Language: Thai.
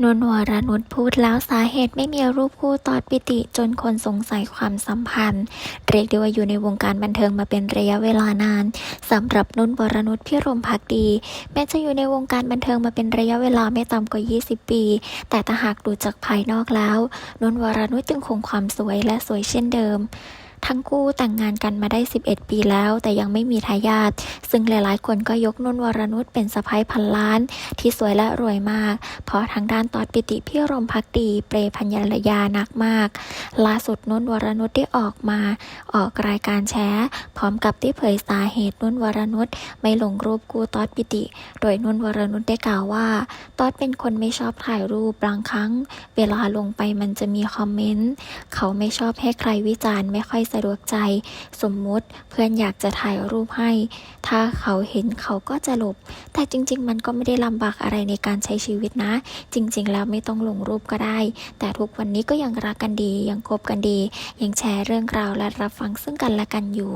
นนวรนุชพูดแล้วสาเหตุไม่มีรูปคู่ตอดปิติจนคนสงสัยความสัมพันธ์ เรียกได้ว่าอยู่ในวงการบันเทิงมาเป็นระยะเวลานานสำหรับนุ่นวรนุชพิรมพักดี แม้จะอยู่ในวงการบันเทิงมาเป็นระยะเวลาไม่ต่ำกว่า 20 ปี แต่ถ้าหากดูจากภายนอกแล้วนุ่นวรนุชยังคงความสวยและสวยเช่นเดิม ทั้งคู่แต่งงานกันมาได้ 11 ปีแล้ว แต่ยังไม่มีทายาทซึ่งหลายๆ คนก็ยกนุ่นวรนุชเป็นสะพ้ายพันล้าน ที่สวยและรวยมาก เพราะทางด้านตอดปิติพี่รมพักดี เปรยพัญญรยานักมาก ล่าสุดนุ่นวรนุชได้ออกมา ออกรายการแชร์พร้อมกับที่เผยสาเหตุนุ่นวรนุชไม่ลงรูปกูตอดปิติ โดยนุ่นวรนุชได้กล่าวว่า ตอดเป็นคนไม่ชอบถ่ายรูปบางครั้ง เวลาลงไปมันจะมีคอมเมนต์เขาไม่ชอบให้ใครวิจารณ์ไม่ค่อยสะดวกใจ สมมุติเพื่อนอยากจะถ่ายรูปให้ ถ้าเขาเห็นเขาก็จะหลบ แต่จริง ๆ มันก็ไม่ได้ลำบากอะไรในการใช้ชีวิตนะ จริง ๆ แล้วไม่ต้องลงรูปก็ได้ แต่ทุกวันนี้ก็ยังรักกันดี ยังคบกันดี ยังแชร์เรื่องราวและรับฟังซึ่งกันและกันอยู่